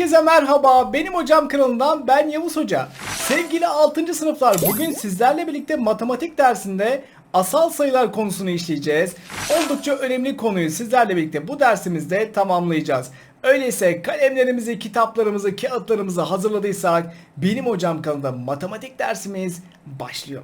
Herkese merhaba. Benim hocam kanalından ben Yavuz Hoca. Sevgili 6. sınıflar bugün sizlerle birlikte matematik dersinde asal sayılar konusunu işleyeceğiz. Oldukça önemli konuyu sizlerle birlikte bu dersimizde tamamlayacağız. Öyleyse kalemlerimizi, kitaplarımızı, kağıtlarımızı hazırladıysak benim hocam kanalında matematik dersimiz başlıyor.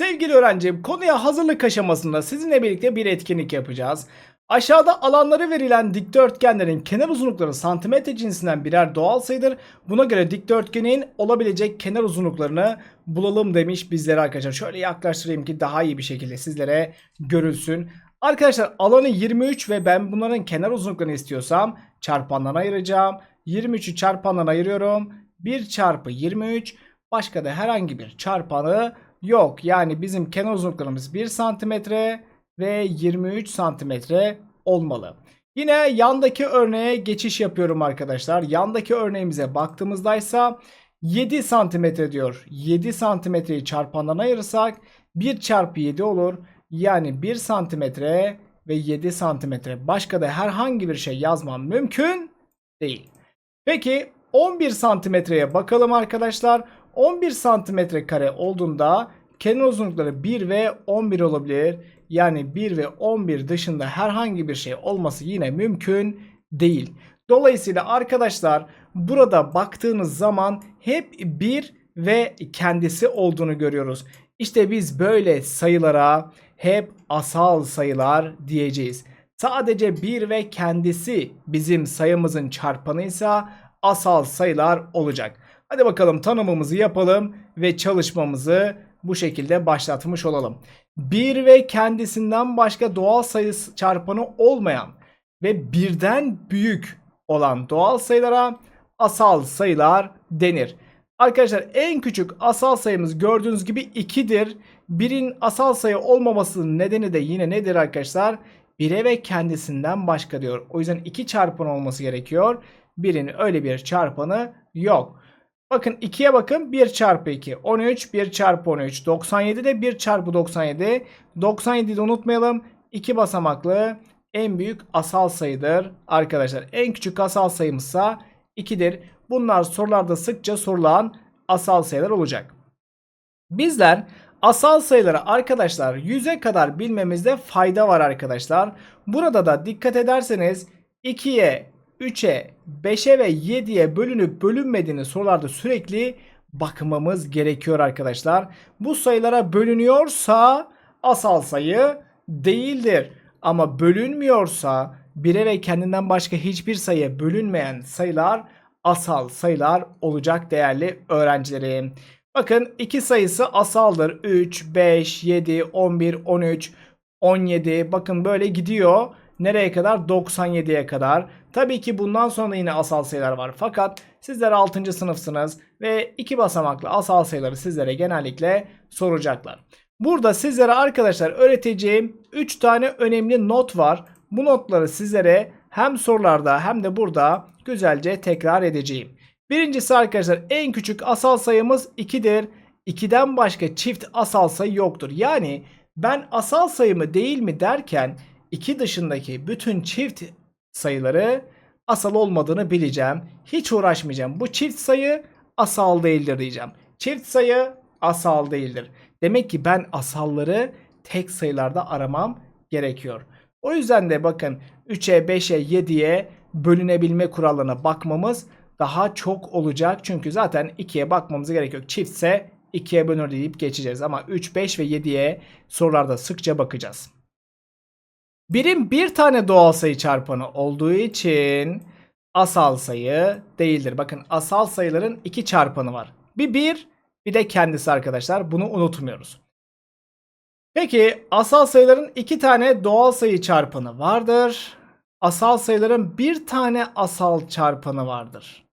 Sevgili öğrencim, konuya hazırlık aşamasında sizinle birlikte bir etkinlik yapacağız. Aşağıda alanları verilen dikdörtgenlerin kenar uzunlukları santimetre cinsinden birer doğal sayıdır. Buna göre dikdörtgenin olabilecek kenar uzunluklarını bulalım demiş bizlere arkadaşlar. Şöyle yaklaştırayım ki daha iyi bir şekilde sizlere görülsün. Arkadaşlar alanı 23 ve ben bunların kenar uzunluklarını istiyorsam çarpanlarına ayıracağım. 23'ü çarpanlarına ayırıyorum. 1 çarpı 23 başka da herhangi bir çarpanı yok. Yani bizim kenar uzunluklarımız 1 santimetre ve 23 santimetre olmalı. Yine yandaki örneğe geçiş yapıyorum arkadaşlar. Yandaki örneğimize baktığımızdaysa 7 santimetre diyor. 7 santimetreyi çarpanlarına ayırırsak 1 çarpı 7 olur. Yani 1 santimetre ve 7 santimetre. Başka da herhangi bir şey yazmam mümkün değil. Peki 11 santimetreye bakalım arkadaşlar. 11 santimetre kare olduğunda kenar uzunlukları 1 ve 11 olabilir. Yani 1 ve 11 dışında herhangi bir şey olması yine mümkün değil. Dolayısıyla arkadaşlar burada baktığınız zaman hep 1 ve kendisi olduğunu görüyoruz. İşte biz böyle sayılara hep asal sayılar diyeceğiz. Sadece 1 ve kendisi bizim sayımızın çarpanıysa asal sayılar olacak. Hadi bakalım tanımımızı yapalım ve çalışmamızı bu şekilde başlatmış olalım. 1 ve kendisinden başka doğal sayı çarpanı olmayan ve birden büyük olan doğal sayılara asal sayılar denir. Arkadaşlar en küçük asal sayımız gördüğünüz gibi 2'dir. 1'in asal sayı olmamasının nedeni de yine nedir arkadaşlar? 1'e ve kendisinden başka diyor. O yüzden 2 çarpan olması gerekiyor. 1'in öyle bir çarpanı yok. Bakın 2'ye bakın 1 çarpı 2 13 1 çarpı 13 97 de 1 çarpı 97 97'yi de unutmayalım 2 basamaklı en büyük asal sayıdır arkadaşlar. En küçük asal sayımızsa 2'dir. Bunlar sorularda sıkça sorulan asal sayılar olacak. Bizler asal sayıları arkadaşlar 100'e kadar bilmemizde fayda var arkadaşlar. Burada da dikkat ederseniz 2'ye 3'e, 5'e ve 7'ye bölünüp bölünmediğini sorularda sürekli bakmamız gerekiyor arkadaşlar. Bu sayılara bölünüyorsa asal sayı değildir. Ama bölünmüyorsa 1'e ve kendinden başka hiçbir sayıya bölünmeyen sayılar asal sayılar olacak değerli öğrencilerim. Bakın iki sayısı asaldır. 3, 5, 7, 11, 13, 17. Bakın böyle gidiyor. Nereye kadar? 97'ye kadar. Tabii ki bundan sonra yine asal sayılar var. Fakat sizler 6. sınıfsınız ve iki basamaklı asal sayıları sizlere genellikle soracaklar. Burada sizlere arkadaşlar öğreteceğim 3 tane önemli not var. Bu notları sizlere hem sorularda hem de burada güzelce tekrar edeceğim. Birincisi arkadaşlar en küçük asal sayımız 2'dir. 2'den başka çift asal sayı yoktur. Yani ben asal sayımı değil mi derken 2 dışındaki bütün çift sayıları asal olmadığını bileceğim. Hiç uğraşmayacağım. Bu çift sayı asal değildir diyeceğim. Çift sayı asal değildir. Demek ki ben asalları tek sayılarda aramam gerekiyor. O yüzden de bakın 3'e, 5'e, 7'ye bölünebilme kurallarına bakmamız daha çok olacak. Çünkü zaten 2'ye bakmamız gerekiyor. Çiftse 2'ye bölünür deyip geçeceğiz. Ama 3, 5 ve 7'ye sorularda sıkça bakacağız. Birim bir tane doğal sayı çarpanı olduğu için asal sayı değildir. Bakın asal sayıların iki çarpanı var. Bir bir bir de kendisi arkadaşlar. Bunu unutmuyoruz. Peki asal sayıların iki tane doğal sayı çarpanı vardır. Asal sayıların bir tane asal çarpanı vardır.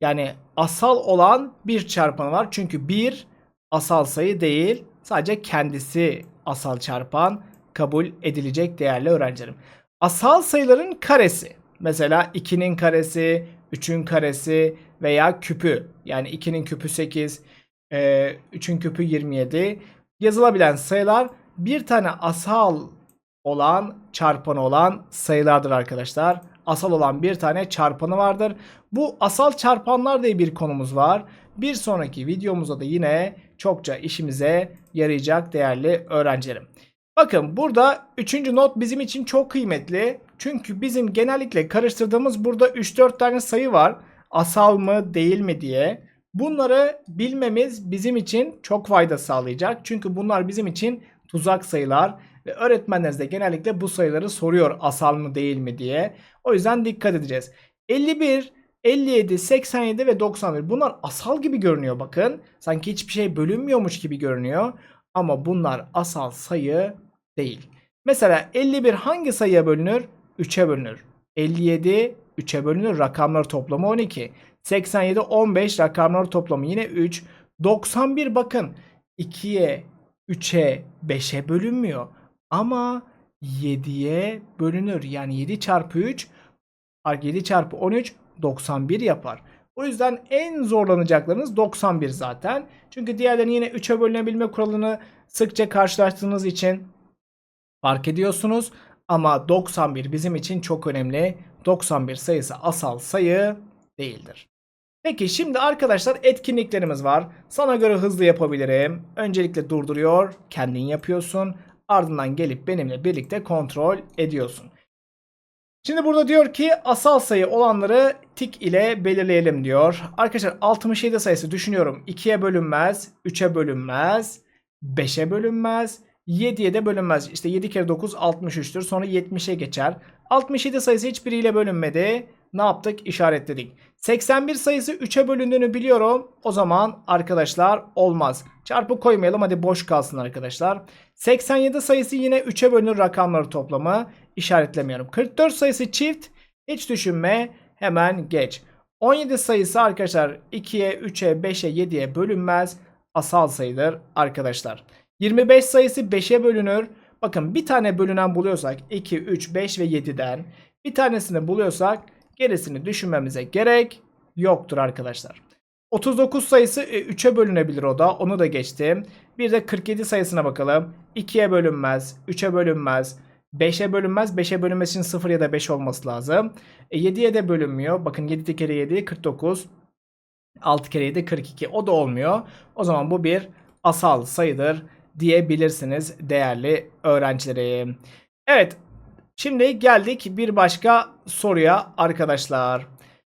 Yani asal olan bir çarpanı var. Çünkü bir asal sayı değil. Sadece kendisi asal çarpan kabul edilecek değerli öğrencilerim. Asal sayıların karesi. Mesela 2'nin karesi, 3'ün karesi veya küpü. Yani 2'nin küpü 8, 3'ün küpü 27. yazılabilen sayılar bir tane asal olan çarpanı olan sayılardır arkadaşlar. Asal olan bir tane çarpanı vardır. Bu asal çarpanlar diye bir konumuz var. Bir sonraki videomuzda da yine çokça işimize yarayacak değerli öğrencilerim. Bakın burada üçüncü not bizim için çok kıymetli. Çünkü bizim genellikle karıştırdığımız burada 3-4 tane sayı var. Asal mı değil mi diye. Bunları bilmemiz bizim için çok fayda sağlayacak. Çünkü bunlar bizim için tuzak sayılar ve öğretmenleriniz de genellikle bu sayıları soruyor asal mı değil mi diye. O yüzden dikkat edeceğiz. 51, 57, 87 ve 91 bunlar asal gibi görünüyor bakın. Sanki hiçbir şey bölünmüyormuş gibi görünüyor. Ama bunlar asal sayı değil. Mesela 51 hangi sayıya bölünür? 3'e bölünür. 57 3'e bölünür. Rakamlar toplamı 12. 87 15 rakamlar toplamı yine 3. 91 bakın 2'ye 3'e 5'e bölünmüyor. Ama 7'ye bölünür. Yani 7 çarpı 3 7 çarpı 13 91 yapar. O yüzden en zorlanacaklarınız 91 zaten. Çünkü diğerlerini yine 3'e bölünebilme kuralını sıkça karşılaştığınız için fark ediyorsunuz. Ama 91 bizim için çok önemli. 91 sayısı asal sayı değildir. Peki şimdi arkadaşlar etkinliklerimiz var. Sana göre hızlı yapabilirim. Öncelikle durduruyor, kendin yapıyorsun. Ardından gelip benimle birlikte kontrol ediyorsun. Şimdi burada diyor ki asal sayı olanları tik ile belirleyelim diyor. Arkadaşlar 67 sayısı düşünüyorum 2'ye bölünmez, 3'e bölünmez, 5'e bölünmez, 7'ye de bölünmez. İşte 7 kere 9 63'tür. Sonra 70'e geçer. 67 sayısı hiçbiriyle bölünmedi. Ne yaptık? İşaretledik. 81 sayısı 3'e bölündüğünü biliyorum. O zaman arkadaşlar olmaz. Çarpı koymayalım hadi boş kalsın arkadaşlar. 87 sayısı yine 3'e bölünür rakamları toplamı. İşaretlemiyorum. 44 sayısı çift. Hiç düşünme. Hemen geç. 17 sayısı arkadaşlar 2'ye, 3'e, 5'e, 7'ye bölünmez. Asal sayıdır arkadaşlar. 25 sayısı 5'e bölünür. Bakın bir tane bölünen buluyorsak 2, 3, 5 ve 7'den bir tanesini buluyorsak gerisini düşünmemize gerek yoktur arkadaşlar. 39 sayısı 3'e bölünebilir o da. Onu da geçtim. Bir de 47 sayısına bakalım. 2'ye bölünmez, 3'e bölünmez, 5'e bölünmez. 5'e bölünmesi için 0 ya da 5 olması lazım. E, 7'ye de bölünmüyor. Bakın 7 kere 7 49. 6 kere 7 42. O da olmuyor. O zaman bu bir asal sayıdır diyebilirsiniz değerli öğrencilerim. Evet şimdi geldik bir başka soruya arkadaşlar.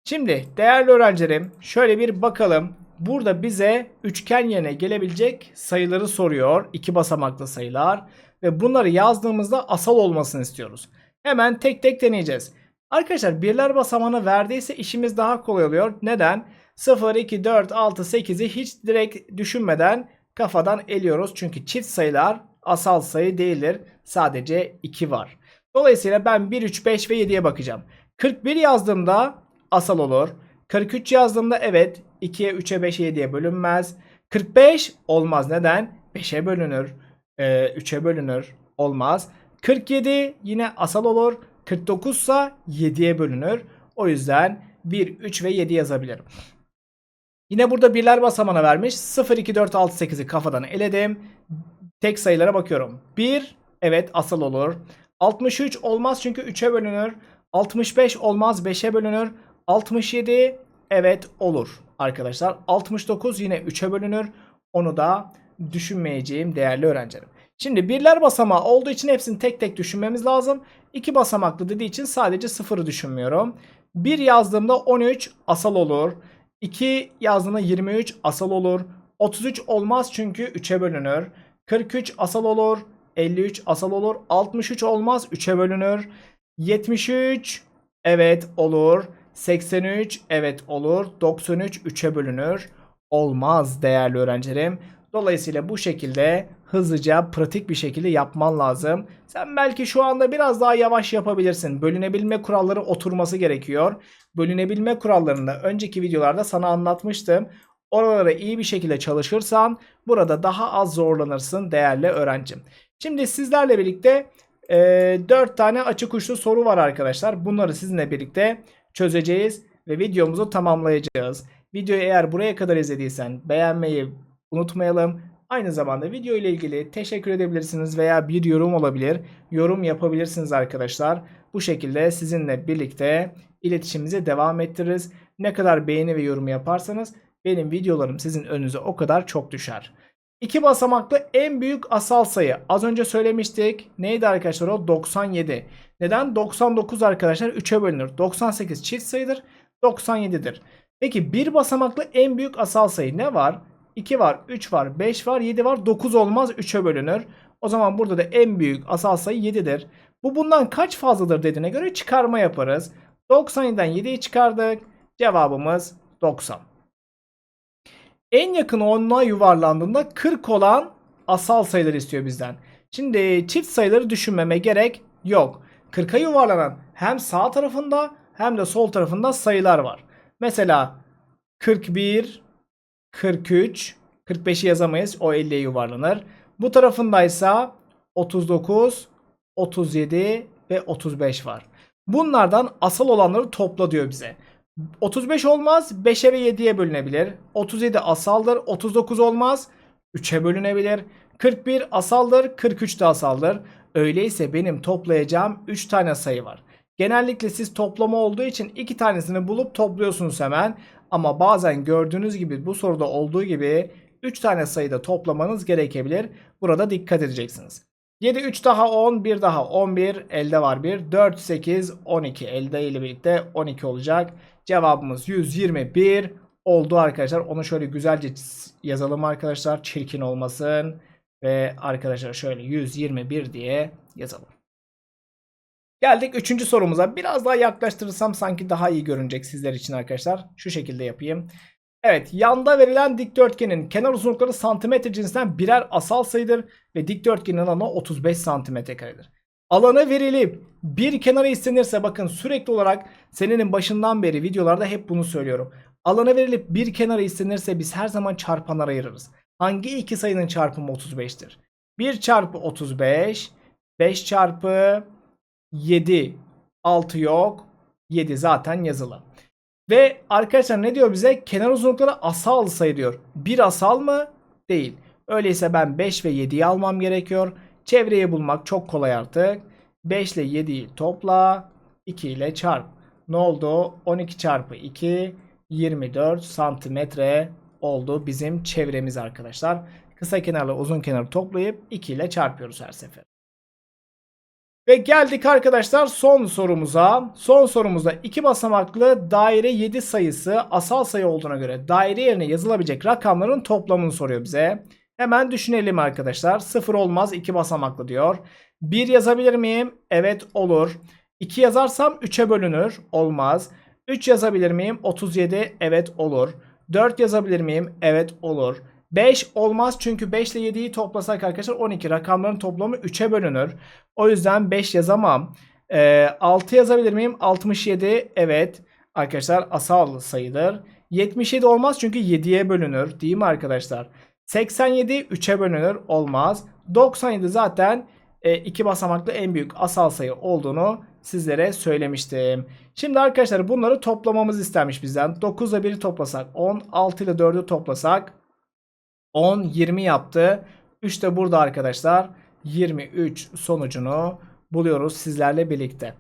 Şimdi değerli öğrencilerim şöyle bir bakalım. Burada bize üçgen yerine gelebilecek sayıları soruyor. iki basamaklı sayılar. Ve bunları yazdığımızda asal olmasını istiyoruz. Hemen tek tek deneyeceğiz. Arkadaşlar birler basamağını verdiyse işimiz daha kolay oluyor. Neden? 0, 2, 4, 6, 8'i hiç direkt düşünmeden kafadan eliyoruz. Çünkü çift sayılar asal sayı değildir. Sadece 2 var. Dolayısıyla ben 1, 3, 5 ve 7'ye bakacağım. 41 yazdığımda asal olur. 43 yazdığımda evet 2'ye, 3'e, 5'e, 7'ye bölünmez. 45 olmaz. Neden? 5'e bölünür. 3'e bölünür. Olmaz. 47 yine asal olur. 49 ise 7'ye bölünür. O yüzden 1, 3 ve 7 yazabilirim. Yine burada birler basamağına vermiş. 0, 2, 4, 6, 8'i kafadan eledim. Tek sayılara bakıyorum. 1 evet asal olur. 63 olmaz çünkü 3'e bölünür. 65 olmaz 5'e bölünür. 67 evet olur arkadaşlar. 69 yine 3'e bölünür. Onu da düşünmeyeceğim değerli öğrencilerim. Şimdi birler basamağı olduğu için hepsini tek tek düşünmemiz lazım. 2 basamaklı dediği için sadece 0'ı düşünmüyorum. 1 yazdığımda 13 asal olur. 2 yazdığında 23 asal olur. 33 olmaz çünkü 3'e bölünür. 43 asal olur. 53 asal olur. 63 olmaz 3'e bölünür. 73 evet olur. 83 evet olur. 93 3'e bölünür. Olmaz değerli öğrencilerim. Dolayısıyla bu şekilde hızlıca pratik bir şekilde yapman lazım. Sen belki şu anda biraz daha yavaş yapabilirsin. Bölünebilme kuralları oturması gerekiyor. Bölünebilme kurallarını önceki videolarda sana anlatmıştım. Oralara iyi bir şekilde çalışırsan burada daha az zorlanırsın değerli öğrencim. Şimdi sizlerle birlikte e, 4 tane açık uçlu soru var arkadaşlar. Bunları sizinle birlikte çözeceğiz ve videomuzu tamamlayacağız. Videoyu eğer buraya kadar izlediysen beğenmeyi unutmayalım. Aynı zamanda video ile ilgili teşekkür edebilirsiniz veya bir yorum olabilir. Yorum yapabilirsiniz arkadaşlar. Bu şekilde sizinle birlikte iletişimimize devam ettiririz. Ne kadar beğeni ve yorum yaparsanız benim videolarım sizin önünüze o kadar çok düşer. İki basamaklı en büyük asal sayı. Az önce söylemiştik. Neydi arkadaşlar o? 97. Neden? 99 arkadaşlar 3'e bölünür. 98 çift sayıdır. 97'dir. Peki bir basamaklı en büyük asal sayı ne var? 2 var, 3 var, 5 var, 7 var. 9 olmaz 3'e bölünür. O zaman burada da en büyük asal sayı 7'dir. Bu bundan kaç fazladır dediğine göre çıkarma yaparız. 97'den 7'yi çıkardık. Cevabımız 90. En yakın onluğa yuvarlandığında 40 olan asal sayıları istiyor bizden. Şimdi çift sayıları düşünmeme gerek yok. 40'a yuvarlanan hem sağ tarafında hem de sol tarafında sayılar var. Mesela 41, 43, 45'i yazamayız. O 50'ye yuvarlanır. Bu tarafındaysa 39, 37 ve 35 var. Bunlardan asal olanları topla diyor bize. 35 olmaz 5'e ve 7'ye bölünebilir. 37 asaldır 39 olmaz 3'e bölünebilir. 41 asaldır 43 de asaldır. Öyleyse benim toplayacağım 3 tane sayı var. Genellikle siz toplama olduğu için 2 tanesini bulup topluyorsunuz hemen. Ama bazen gördüğünüz gibi bu soruda olduğu gibi 3 tane sayıda toplamanız gerekebilir. Burada dikkat edeceksiniz. 7 3 daha 10 1 daha 11 elde var 1 4 8 12 elde ile birlikte 12 olacak. Cevabımız 121 oldu arkadaşlar. Onu şöyle güzelce yazalım arkadaşlar. Çirkin olmasın. Ve arkadaşlar şöyle 121 diye yazalım. Geldik 3. sorumuza. Biraz daha yaklaştırırsam sanki daha iyi görünecek sizler için arkadaşlar. Şu şekilde yapayım. Evet yanda verilen dikdörtgenin kenar uzunlukları santimetre cinsinden birer asal sayıdır ve dikdörtgenin alanı 35 santimetre karedir. Alanı verilip bir kenara istenirse bakın sürekli olarak senenin başından beri videolarda hep bunu söylüyorum. Alanı verilip bir kenara istenirse biz her zaman çarpanlara ayırırız. Hangi iki sayının çarpımı 35'tir? 1 çarpı 35, 5 çarpı 7, 6 yok, 7 zaten yazılı. Ve arkadaşlar ne diyor bize? Kenar uzunlukları asal sayı diyor. Bir asal mı? Değil. Öyleyse ben 5 ve 7'yi almam gerekiyor. Çevreyi bulmak çok kolay artık. 5 ile 7'yi topla. 2 ile çarp. Ne oldu? 12 çarpı 2 24 santimetre oldu bizim çevremiz arkadaşlar. Kısa kenarla uzun kenarı toplayıp 2 ile çarpıyoruz her sefer. Ve geldik arkadaşlar son sorumuza. Son sorumuzda iki basamaklı daire 7 sayısı asal sayı olduğuna göre daire yerine yazılabilecek rakamların toplamını soruyor bize. Hemen düşünelim arkadaşlar. 0 olmaz 2 basamaklı diyor. 1 yazabilir miyim? Evet olur. 2 yazarsam 3'e bölünür. Olmaz. 3 yazabilir miyim? 37. Evet olur. 4 yazabilir miyim? Evet olur. 5 olmaz çünkü 5 ile 7'yi toplasak arkadaşlar 12 rakamların toplamı 3'e bölünür. O yüzden 5 yazamam. Ee, 6 yazabilir miyim? 67 evet arkadaşlar asal sayıdır. 77 olmaz çünkü 7'ye bölünür değil mi arkadaşlar? 87 3'e bölünür olmaz. 97 zaten e, iki basamaklı en büyük asal sayı olduğunu sizlere söylemiştim. Şimdi arkadaşlar bunları toplamamız istenmiş bizden. 9 ile 1'i toplasak 10, 6 ile 4'ü toplasak 10, 20 yaptı. 3 de burada arkadaşlar 23 sonucunu buluyoruz sizlerle birlikte.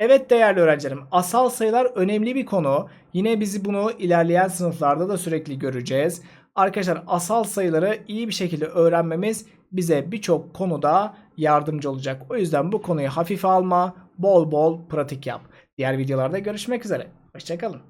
Evet değerli öğrencilerim asal sayılar önemli bir konu. Yine bizi bunu ilerleyen sınıflarda da sürekli göreceğiz. Arkadaşlar asal sayıları iyi bir şekilde öğrenmemiz bize birçok konuda yardımcı olacak. O yüzden bu konuyu hafife alma, bol bol pratik yap. Diğer videolarda görüşmek üzere. Hoşçakalın.